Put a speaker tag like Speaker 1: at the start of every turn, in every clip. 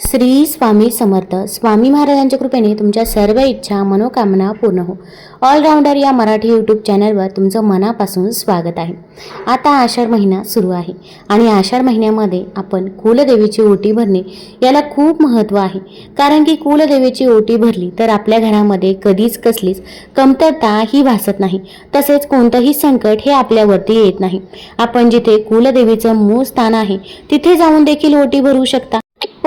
Speaker 1: श्री स्वामी समर्थ. स्वामी महाराजांच्या कृपेने तुमच्या सर्व इच्छा मनोकामना पूर्ण हो. ऑलराऊंडर या मराठी यूट्यूब चॅनलवर तुमचं मनापासून स्वागत आहे. आता आषाढ महिना सुरू आहे आणि आषाढ महिन्यामध्ये आपण कुलदेवीची ओटी भरणे याला खूप महत्त्व आहे. कारण की कुलदेवीची ओटी भरली तर आपल्या घरामध्ये कधीच कसलीच कमतरता ही भासत नाही. तसेच कोणतंही संकट हे आपल्यावरती येत नाही. आपण जिथे कुलदेवीचं मूळ स्थान आहे तिथे जाऊन देखील ओटी भरू शकता.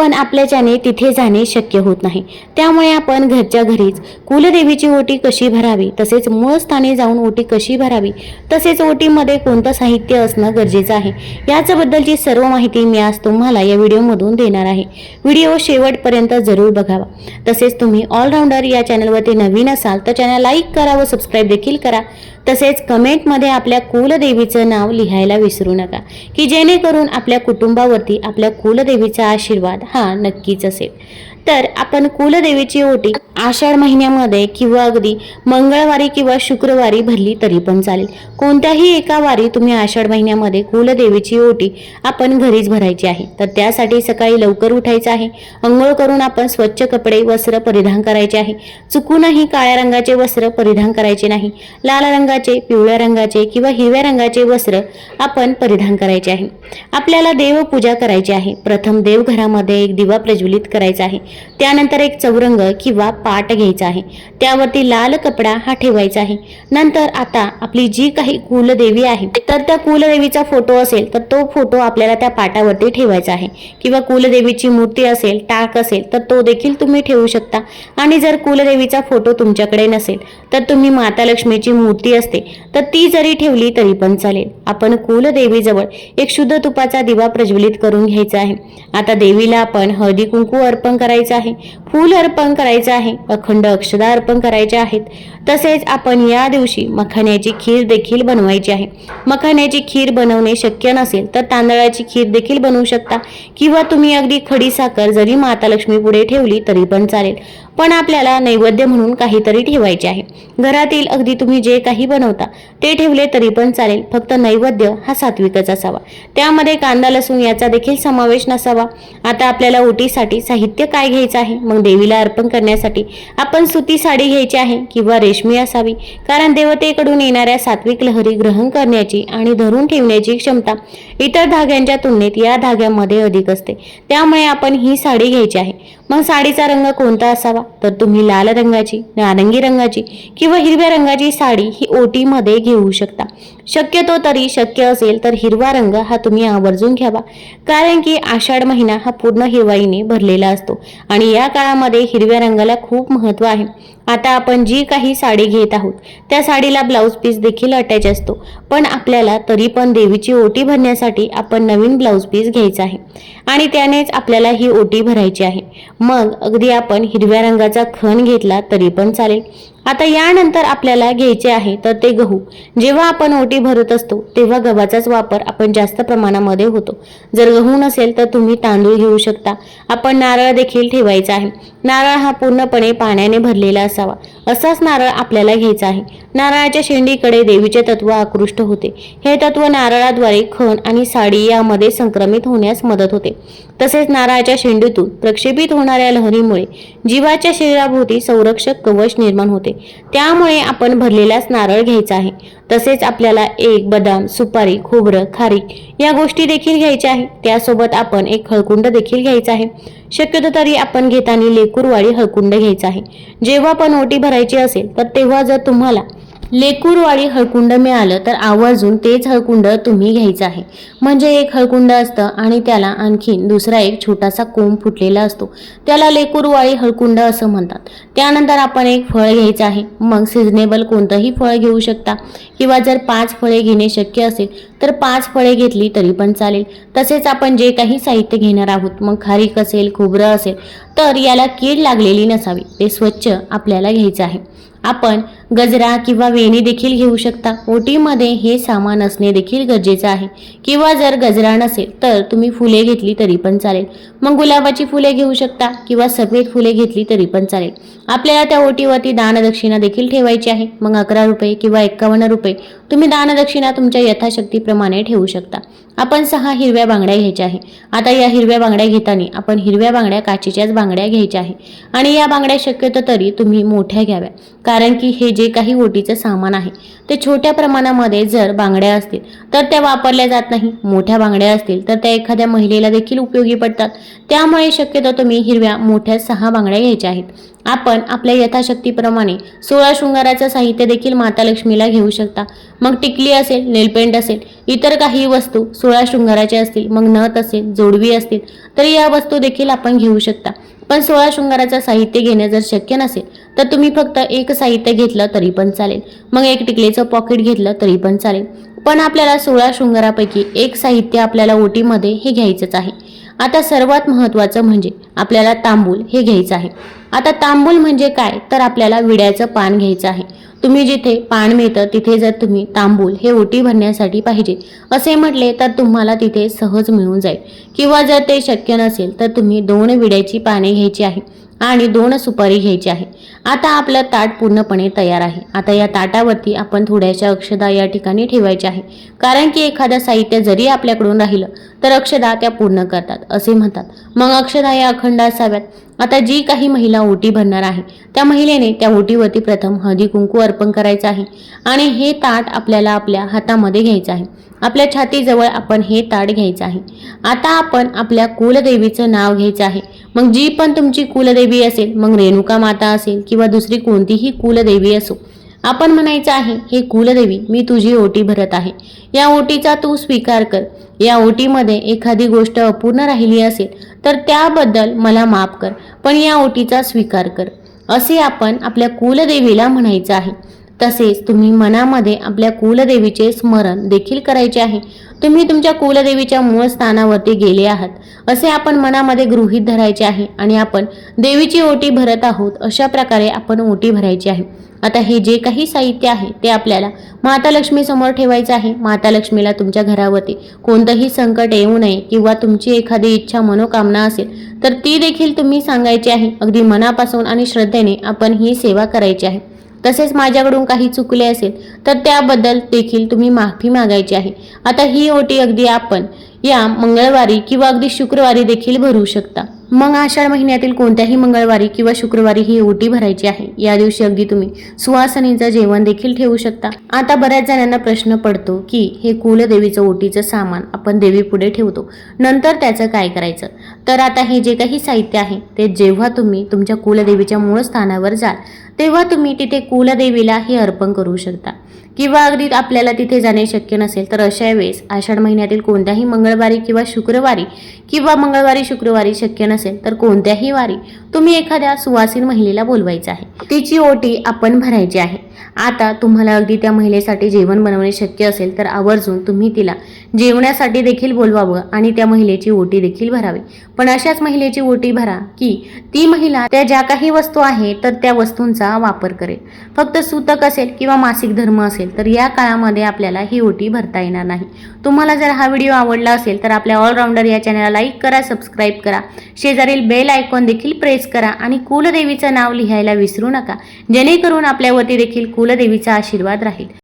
Speaker 1: पण आपल्याच्याने तिथे जाणे शक्य होत नाही. त्यामुळे आपण घरच्या घरीच कुलदेवीची ओटी कशी भरावी तसेच मूळ स्थानी जाऊन ओटी कशी भरावी तसेच ओटीमध्ये कोणतं साहित्य असणं गरजेचं आहे याच्याबद्दलची सर्व माहिती मी आज तुम्हाला या व्हिडिओमधून देणार आहे. व्हिडिओ शेवटपर्यंत जरूर बघावा. तसेच तुम्ही ऑलराऊंडर या चॅनलवरती नवीन असाल तर चॅनल लाईक करा व सबस्क्राईब देखील करा. तसेच कमेंटमध्ये आपल्या कुलदेवीचं नाव लिहायला विसरू नका की जेणेकरून आपल्या कुटुंबावरती आपल्या कुलदेवीचा आशीर्वाद हा नक्कीच असेल. तर आपण कुलदेवीची ओटी आषाढ महिन्यामध्ये किंवा अगदी मंगळवारी किंवा शुक्रवारी भरली तरी पण चालेल. कोणत्याही एका वारी तुम्ही आषाढ महिन्यामध्ये कुलदेवीची ओटी आपण घरीच भरायची आहे. तर त्यासाठी सकाळी लवकर उठायचं आहे. अंघोळ करून आपण स्वच्छ कपडे वस्त्र परिधान करायचे आहे. चुकूनही काळ्या रंगाचे वस्त्र परिधान करायचे नाही. लाल रंगाचे पिवळ्या रंगाचे किंवा हिरव्या रंगाचे वस्त्र आपण परिधान करायचे आहे. आपल्याला देवपूजा करायची आहे. प्रथम देवघरामध्ये एक दिवा प्रज्वलित करायचा आहे. त्यानंतर एक चौरंग किंवा पाट घ्यायचा आहे. त्यावरती लाल कपडा हा ठेवायचा आहे. नंतर आता आपली जी काही कुलदेवी आहे तर त्या कुलदेवीचा फोटो असेल तर तो फोटो आपल्याला त्या पाटावरती ठेवायचा आहे. किंवा कुलदेवीची मूर्ती असेल टाक असेल तर तो देखील तुम्ही ठेवू शकता. आणि जर कुलदेवीचा फोटो तुमच्याकडे नसेल तर तुम्ही माता लक्ष्मीची मूर्ती असते तर ती जरी ठेवली तरी पण चालेल. आपण कुलदेवीजवळ एक शुद्ध तुपाचा दिवा प्रज्वलित करून घ्यायचा आहे. आता देवीला आपण हळदी कुंकू अर्पण करायचं आहे. फूल अर्पण करायचं आहे. अखंड अक्षदा अर्पण करायचे आहेत. तसेच आपण या दिवशी मखाण्याची खीर देखील बनवायची आहे. मखाण्याची खीर बनवणे शक्य नसेल तर तांदळाची खीर देखील बनवू शकता. किंवा तुम्ही अगदी खडी साखर जरी माता लक्ष्मी पुढे ठेवली तरी पण चालेल. पण आपल्याला नैवेद्य म्हणून काहीतरी ठेवायचे आहे. घरातील अगदी तुम्ही जे काही बनवता ते ठेवले तरी पण चालेल. फक्त नैवेद्य हा सात्विकच असावा. त्यामध्ये कांदा लसूण याचा देखील समावेश नसावा. आता आपल्याला ओटीसाठी साहित्य काय घ्यायचा आहे. मग देवीला अर्पण करण्यासाठी आपण सुती साडी घ्यायची आहे किंवा रेशमी असावी. कारण देवतेकडून येणाऱ्या सात्विक लहरी ग्रहण करण्याची आणि धरून ठेवण्याची क्षमता इतर धाग्यांच्या तुलनेत या धाग्यामध्ये अधिक असते. त्यामुळे आपण ही साडी घ्यायची आहे. मग साडीचा रंग कोणता असावा? तर तुम्ही लाल रंगाची नारंगी रंगाची किंवा हिरव्या रंगाची साडी ही ओटीमध्ये घेऊ शकता. शक्यतो तरी शक्य असेल तर हिरवा रंग हा तुम्ही आवर्जून घ्यावा. कारण की आषाढ महिना हा पूर्ण हिरवाईने भरलेला असतो. आणि या काळामध्ये हिरव्या रंगाला खूप महत्त्व आहे. आता आपण जी काही साडी घेत आहोत त्या साडीला ब्लाऊज पीस देखील अटॅच असतो. पण आपल्याला तरी पण देवीची ओटी भरण्यासाठी आपण नवीन ब्लाऊज पीस घ्यायचा आहे. आणि त्यानेच आपल्याला ही ओटी भरायची आहे. मग अगदी आपण हिरव्या रंगाचा खण घेतला तरी पण चालेल. आता यानंतर आपल्याला घ्यायचे आहे तर ते गहू. जेव्हा आपण ओटी भरत असतो तेव्हा गव्हाचाच वापर आपण जास्त प्रमाणामध्ये होतो. जर गहू नसेल तर तुम्ही तांदूळ घेऊ शकता. आपण नारळ देखील ठेवायचा आहे. नारळ हा पूर्णपणे पाण्याने भरलेला असावा. असाच नारळ आपल्याला घ्यायचा आहे. नारळाच्या शेंडीकडे देवीचे तत्व आकृष्ट होते. हे तत्व नारळाद्वारे खण आणि साडी यामध्ये संक्रमित होण्यास मदत होते. तसेच नारळाच्या शेंडीतून प्रक्षेपित होणाऱ्या लहरीमुळे जीवाच्या शरीराभोवती संरक्षक कवच निर्माण होते. त्यामुळे आपण भरलेलाच नारळ घ्यायचा आहे. तसेच आपल्याला एक बदाम सुपारी खोबरं खारीक या गोष्टी देखील घ्यायच्या आहे. त्यासोबत आपण एक हळकुंड देखील घ्यायचा आहे. शक्यतो तरी आपण घेताना लेकूरवाडी हळकुंड घ्यायचा आहे. जेव्हा पण ओटी भरायची असेल तर तेव्हा जर तुम्हाला लेकूरवाळी हळकुंड मिळालं तर आवर्जून तेच हळकुंड तुम्ही घ्यायचं आहे. म्हणजे एक हळकुंड असतं आणि त्याला आणखीन दुसरा एक छोटासा कोंब फुटलेला असतो. त्याला लेकूरवाळी हळकुंड असं म्हणतात. त्यानंतर आपण एक फळ घ्यायचं आहे. मग सिजनेबल कोणतंही फळ घेऊ शकता. किंवा जर पाच फळे घेणे शक्य असेल तर पाच फळे घेतली तरी पण चालेल. तसेच आपण जे काही साहित्य घेणार आहोत मग खारीक असेल खोबरं असेल तर याला कीड लागलेली नसावी. ते स्वच्छ आपल्याला घ्यायचं आहे. आपण गजरा किंवा वेणी देखील घेऊ शकता. ओटीमध्ये हे सामान असणे देखील गरजेचं आहे. किंवा जर गजरा नसेल तर तुम्ही फुले घेतली तरी पण चालेल. मग गुलाबाची फुले घेऊ शकता किंवा सफेद फुले घेतली तरी पण चालेल. आपल्याला त्या ओटीवरती दानदक्षिणा देखील ठेवायची आहे. मग अकरा रुपये किंवा एक्कावन्न रुपये तुम्ही दानदक्षिणा तुमच्या यथाशक्तीप्रमाणे ठेवू शकता. आपण सहा हिरव्या बांगड्या घ्यायच्या आहे. आता या हिरव्या बांगड्या घेताना आपण हिरव्या बांगड्या काचेच्याच बांगड्या घ्यायच्या आहे. आणि या बांगड्या शक्यतो तरी तुम्ही मोठ्या घ्याव्या. कारण की हे जे काही ओटीचं सामान आहे ते छोट्या प्रमाणामध्ये जर बांगड्या असतील तर त्या वापरल्या जात नाही. मोठ्या बांगड्या असतील तर त्या एखाद्या महिलेला देखील उपयोगी पडतात. त्यामुळे शक्यतो तुम्ही हिरव्या मोठ्या सहा बांगड्या घ्यायच्या आहेत. आपण आपल्या यथाशक्तीप्रमाणे सोळा शृंगाराचं साहित्य देखील माता लक्ष्मीला घेऊ शकता. मग टिकली असेल नेलपेंट असेल इतर काही वस्तू सोळा शृंगाराच्या असतील मग नथ असेल जोडवी असतील तर या वस्तू देखील आपण घेऊ शकता. पण सोळा शृंगाराचं साहित्य घेणे जर शक्य नसेल तर तुम्ही फक्त एक साहित्य घेतलं तरी पण चालेल. मग एक टिकलीचं पॉकेट घेतलं तरी पण चालेल. पण आपल्याला सोळा शृंगारापैकी एक साहित्य आपल्याला ओटीमध्ये हे घ्यायचंच आहे. आता सर्वात महत्त्वाचं म्हणजे आपल्याला तांबूल हे घ्यायचं आहे. आता तांबूल म्हणजे काय? तर आपल्याला विड्याचं पान घ्यायचं आहे. तुम्ही जिथे पान मिळतं तिथे जर तुम्ही तांबूल हे ओटी भरण्यासाठी पाहिजे असे म्हटले तर तुम्हाला तिथे सहज मिळून जाईल. किंवा जर ते शक्य नसेल तर तुम्ही दोन विड्याची पाने घ्यायची आहे. आणि दोन सुपारी घ्यायची आहे. आता आपलं ताट पूर्णपणे तयार आहे. आता या ताटावरती आपण थोड्याशा अक्षदा या ठिकाणी ठेवायच्या आहे. कारण की एखादं साहित्य जरी आपल्याकडून राहिलं तर अक्षदा त्या पूर्ण करतात असे म्हणतात. मग अक्षदा या अखंड असाव्यात. आता जी काही महिला ओटी भरणार आहे त्या महिलेने त्या ओटीवरती प्रथम हळदी कुंकू अर्पण करायचं आहे. आणि हे ताट आपल्याला आपल्या हातामध्ये घ्यायचं आहे. आपल्या छातीजवळ आपण हे ताट घ्यायचं आहे. आता आपण आपल्या कुलदेवीचं नाव घ्यायचं आहे. मग जी पण तुमची कुलदेवी असेल मग रेणुका माता असेल किंवा दुसरी कोणतीही कुलदेवी असो आपण म्हणायचं आहे हे कुलदेवी मी तुझी ओटी भरत आहे. या ओटीचा तू स्वीकार कर. या ओटीमध्ये एखादी गोष्ट अपूर्ण राहिली असेल तर त्याबद्दल मला माफ कर पण या ओटीचा स्वीकार कर. असे आपण आपल्या कुलदेवीला म्हणायचं आहे. तसेच तुम्ही मनामध्ये आपल्या कुलदेवीचे स्मरण देखील करायचे आहे. तुम्ही तुमच्या कुलदेवीच्या मूळ स्थानावरती गेले आहात. असे आपण मनामध्ये गृहीत धरायचे आहे आणि आपण देवीची ओटी भरत आहोत अशा प्रकारे आपण ओटी भरायची आहे. आता हे जे काही साहित्य आहे ते आपल्याला माता लक्ष्मी समोर ठेवायचं आहे. माता लक्ष्मीला तुमच्या घरावरती कोणतंही संकट येऊ नये किंवा तुमची एखादी इच्छा मनोकामना असेल तर ती देखील तुम्ही सांगायची आहे. अगदी मनापासून आणि श्रद्धेने आपण ही सेवा करायची आहे. तसेच माझ्याकडून काही चुकले असेल तर त्याबद्दल देखील तुम्ही माफी मागायची आहे. आता ही ओटी अगदी आपण या मंगळवारी किंवा अगदी शुक्रवारी देखील भरू शकता. मग आषाढ महिन्यातील कोणत्याही मंगळवारी किंवा शुक्रवारी ही ओटी भरायची आहे. या दिवशी अगदी तुम्ही सुवासनीचं जेवण देखील ठेवू शकता. आता बऱ्याच जणांना प्रश्न पडतो की हे कुलदेवीचं ओटीचं सामान आपण देवी पुढे ठेवतो. नंतर त्याचं काय करायचं? तर आता हे जे काही साहित्य आहे ते जेव्हा तुम्ही तुमच्या कुलदेवीच्या मूळ स्थानावर जाल तेव्हा तुम्ही तिथे कुलदेवीला हे अर्पण करू शकता. किंवा अगदी आपल्याला तिथे जाणे शक्य नसेल तर अशा वेळेस आषाढ महिन्यातील कोणत्याही मंगळवारी किंवा शुक्रवारी किंवा मंगळवारी शुक्रवारी शक्य नसेल तर कोणत्याही वारी तुम्ही एखाद्या सुवासीन महिलेला बोलवायचं आहे. तिची ओटी आपण भरायची आहे. आता तुम्हाला अगदी त्या महिलेसाठी जेवण बनवणे शक्य असेल तर आवर्जून तुम्ही तिला जेवण्यासाठी देखील बोलवावं आणि त्या महिलेची ओटी देखील भरावी. पण अशाच महिलेची ओटी भरा की ती महिला त्या ज्या काही वस्तू आहे तर त्या वस्तूंचा वापर करेल. फक्त सूतक असेल किंवा मासिक धर्म असेल तर या काळामध्ये आपल्याला ही ओटी भरता येणार नाही. तुम्हाला जर हा व्हिडिओ आवडला असेल तर आपल्या ऑलराऊंडर या चॅनलला लाईक करा सबस्क्राईब करा. शेजारील बेल आयकॉन देखील प्रेस करा आणि कुलदेवीचं नाव लिहायला विसरू नका. जेणेकरून आपल्यावरती देखील कुलदेवीचा आशीर्वाद राहील.